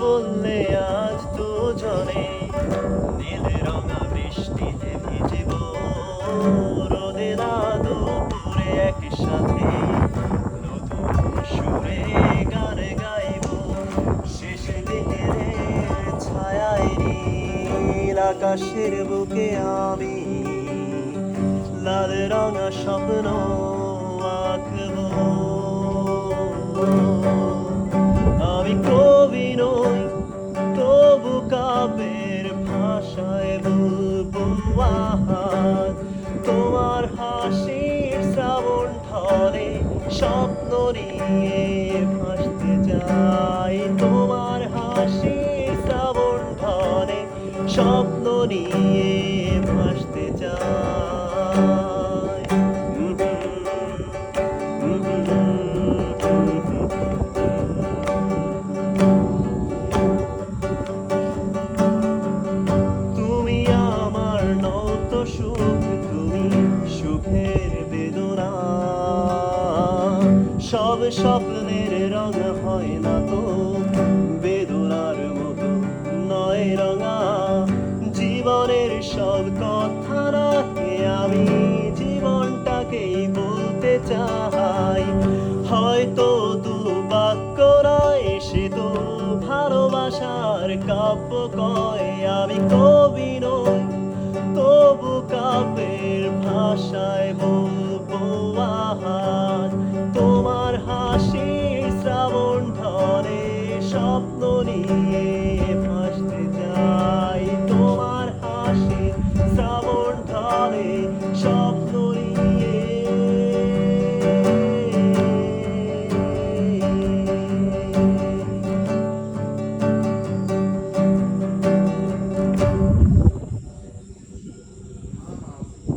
বললে আজ দুজনে নীল রঙা বৃষ্টিতে ভিজিব রোদে না দুপুরে একসাথে আকাশের বুকে আমি লাল রঙা স্বপ্ন আঁকবো। আমি কবি স্বপ্ন নিয়ে ভাসতে যাই তোমার হাসির শ্রাবণ ঢলে স্বপ্ন নিয়ে ভাসতে যাই তুমি আমার নত সুখ, তুমি সুখের বেদনা সব স্বপ্নের রঙ হয় না তো। বেদনার মতো নয় রঙা। জীবনের সব কথা রাখে আমি, জীবনটাকেই বলতে চাই। হয়তো দু বাক্য নয় সে তো ভালোবাসার কাব্য কয়। আমি কবি নই। স্বপ্ন নিয়ে